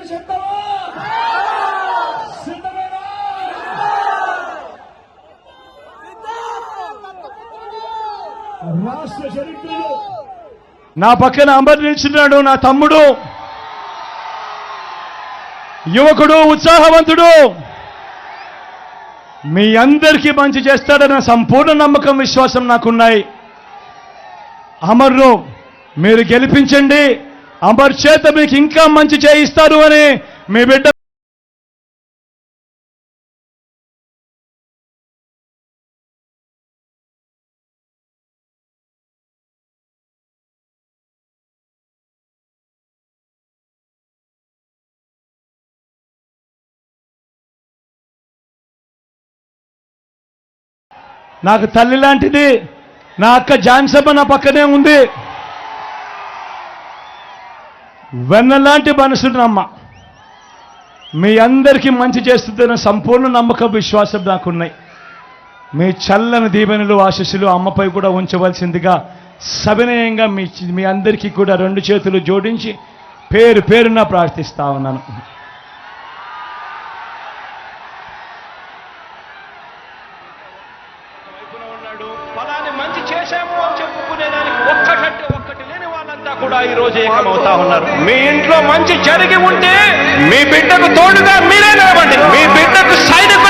అన్నది చెప్తావా? సిద్ధమేనా? రాష్ట్ర చరిత్రలో నా పక్కన అంబర్ నా తమ్ముడు. యువకుడు ఉత్సాహవంతుడు. మీ అందరికీ మంచి చేస్తాడన్న సంపూర్ణ నమ్మకం విశ్వాసం నాకున్నాయి. అమర్ను మీరు గెలిపించండి. అమర్ చేత మీకు ఇంకా మంచి చేయిస్తారు అని మీ బిడ్డ నాకు తల్లి లాంటిది నా అక్క జాన్సమ్మ నా పక్కనే ఉంది. వెన్నలాంటి మనసునమ్మ మీ అందరికీ మంచి చేస్తుందన్న సంపూర్ణ నమ్మకం విశ్వాసం నాకున్నాయి. మీ చల్లని దీవెనలు ఆశీస్సులు అమ్మపై కూడా ఉంచవలసిందిగా సవినయంగా మీ మీ అందరికీ కూడా రెండు చేతులు జోడించి పేరు పేరున ప్రార్థిస్తా ఉన్నాను. మంచి చేశాము కూడా ఈ రోజు ఏకమవుతా ఉన్నారు. మీ ఇంట్లో మంచి జరిగి ఉంటే మీ బిడ్డకు తోడుగా మీరే నిలబండి మీ బిడ్డకు సైనికులు